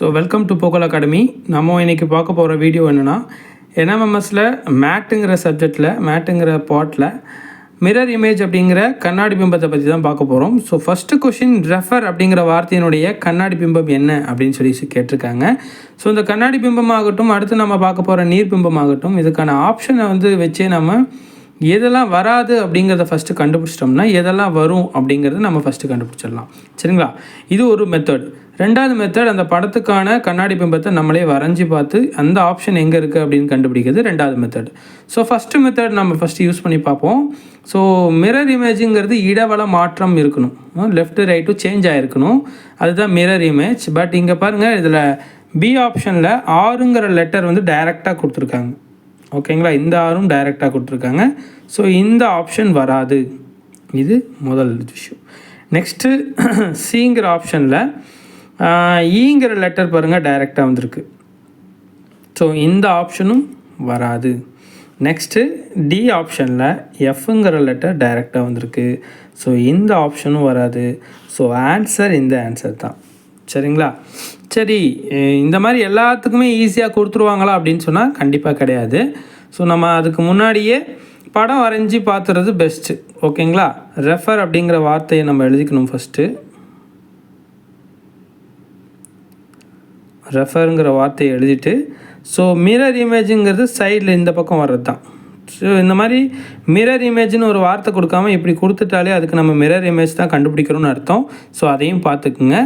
So welcome to போக்கல் academy நம்ம இன்னைக்கு பார்க்க போகிற வீடியோ என்னென்னா என்எம்எம்எஸில் மேட்டுங்கிற சப்ஜெக்டில் மேட்டுங்கிற பாட்டில் மிரர் இமேஜ் அப்படிங்கிற கண்ணாடி பிம்பத்தை பற்றி தான் பார்க்க போகிறோம் ஸோ ஃபஸ்ட்டு கொஷின் ரெஃபர் அப்படிங்கிற வார்த்தையினுடைய கண்ணாடி பிம்பம் என்ன அப்படின்னு சொல்லி கேட்டிருக்காங்க. ஸோ இந்த கண்ணாடி பிம்பமாகட்டும் அடுத்து நம்ம பார்க்க போகிற நீர் பிம்பமாகட்டும் இதுக்கான ஆப்ஷனை வந்து வச்சே நம்ம எதெல்லாம் வராது அப்படிங்கிறத ஃபஸ்ட்டு கண்டுபிடிச்சிட்டோம்னா எதெல்லாம் வரும் அப்படிங்கிறத நம்ம ஃபஸ்ட்டு கண்டுபிடிச்சிடலாம். சரிங்களா? இது ஒரு மெத்தட் ரெண்டாவது மெத்தட் அந்த படத்துக்கான கண்ணாடி பிம்பத்தை நம்மளே வரைஞ்சி பார்த்து அந்த ஆப்ஷன் எங்கே இருக்குது அப்படின்னு கண்டுபிடிக்கிறது ரெண்டாவது மெத்தட் ஸோ ஃபஸ்ட்டு மெத்தட் நம்ம ஃபஸ்ட்டு யூஸ் பண்ணி பார்ப்போம். ஸோ மிரர் இமேஜுங்கிறது இடவள மாற்றம் இருக்கணும். லெஃப்ட் ரைட்டும் சேஞ்ச் ஆகிருக்கணும் அதுதான் மிரர் இமேஜ் பட் இங்கே பாருங்கள் இதில் பி ஆப்ஷனில் ஆறுங்கிற லெட்டர் வந்து டைரெக்டாக கொடுத்துருக்காங்க. ஓகேங்களா இந்த ஆறும் டைரெக்டாக கொடுத்துருக்காங்க. ஸோ இந்த ஆப்ஷன் வராது. இது முதல் விஷயம் நெக்ஸ்ட்டு சிங்கிற ஆப்ஷனில் ஈங்கிற லெட்டர் பாருங்கள் டைரெக்டாக வந்திருக்கு. ஸோ இந்த ஆப்ஷனும் வராது. நெக்ஸ்ட்டு டி ஆப்ஷனில் எஃப்ங்கிற லெட்டர் டைரெக்டாக வந்திருக்கு. ஸோ இந்த ஆப்ஷனும் வராது. ஸோ ஆன்சர் இந்த ஆன்சர் தான். சரிங்களா? சரி இந்த மாதிரி எல்லாத்துக்குமே ஈஸியாக கொடுத்துருவாங்களா அப்படின்னு சொன்னால் கண்டிப்பாக கிடையாது. ஸோ நம்ம அதுக்கு முன்னாடியே படம் வரைஞ்சி பார்த்துறது பெஸ்ட்டு ஓகேங்களா ரெஃபர் அப்படிங்கிற வார்த்தையை நம்ம எழுதிக்கணும் ஃபஸ்ட்டு ரெஃபருங்கிற வார்த்தையை எழுதிட்டு ஸோ மிரர் இமேஜுங்கிறது சைடில் இந்த பக்கம் வர்றது தான் ஸோ இந்த மாதிரி மிரர் இமேஜ்னு ஒரு வார்த்தை கொடுக்காம இப்படி கொடுத்துட்டாலே அதுக்கு நம்ம மிரர் இமேஜ் தான் கண்டுபிடிக்கிறோம்னு அர்த்தம். ஸோ அதையும் பார்த்துக்குங்க.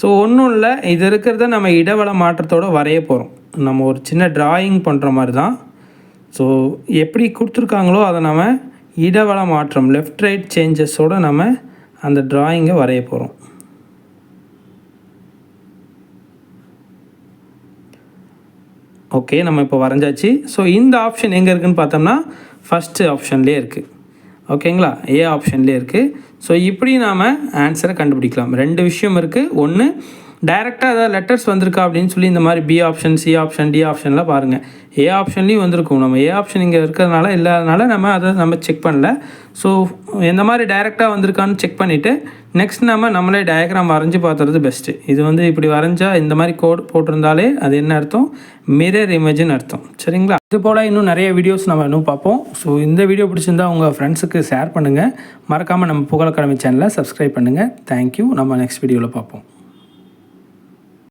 ஸோ ஒன்றும் இல்லை. இது இருக்கிறத நம்ம இடவள மாற்றத்தோடு வரைய போகிறோம் நம்ம ஒரு சின்ன டிராயிங் பண்ணுற மாதிரி தான். ஸோ எப்படி கொடுத்துருக்காங்களோ அதை நம்ம இடவள மாற்றம் லெஃப்ட் ரைட் சேஞ்சஸோடு நம்ம அந்த டிராயிங்கை வரைய போகிறோம் ஓகே நம்ம இப்போ வரைஞ்சாச்சு. ஸோ இந்த ஆப்ஷன் எங்கே இருக்குதுன்னு பார்த்தோம்னா ஃபஸ்ட்டு ஆப்ஷன்லேயே இருக்குது ஓகேங்களா ஏ ஆப்ஷன்லேயே இருக்குது ஸோ இப்படி நாம் ஆன்சரை கண்டுபிடிக்கலாம். ரெண்டு விஷயம் இருக்குது ஒன்று டைரெக்டாக ஏதாவது லெட்டர்ஸ் வந்திருக்கா அப்படின்னு சொல்லி இந்த மாதிரி B option C option D ஆப்ஷன்லாம் பாருங்கள் ஏ ஆப்ஷன்லேயும் வந்திருக்கும். நம்ம ஏ ஆப்ஷன் இங்கே இருக்கிறதுனால இல்லாதனால நம்ம அதை நம்ம செக் பண்ணல. ஸோ எந்த மாதிரி டைரெக்டாக வந்திருக்கான்னு செக் பண்ணிவிட்டு நெக்ஸ்ட் நம்ம நம்மளே டயக்ராம் வரைஞ்சி பார்த்துறது பெஸ்ட்டு இது வந்து இப்படி வரைஞ்சால் இந்த மாதிரி கோட் போட்டிருந்தாலே அது என்ன அர்த்தம்? மிரர் இமேஜ்னு அர்த்தம். சரிங்களா? இது போல் இன்னும் நிறைய வீடியோஸ் நம்ம இன்னும் பார்ப்போம். ஸோ இந்த வீடியோ பிடிச்சிருந்தா உங்கள் ஃப்ரெண்ட்ஸுக்கு ஷேர் பண்ணுங்கள் மறக்காமல் நம்ம புகழக்கடமை சேனலை சப்ஸ்கிரைப் பண்ணுங்கள் தேங்க்யூ நம்ம நெக்ஸ்ட் வீடியோவில் பார்ப்போம்.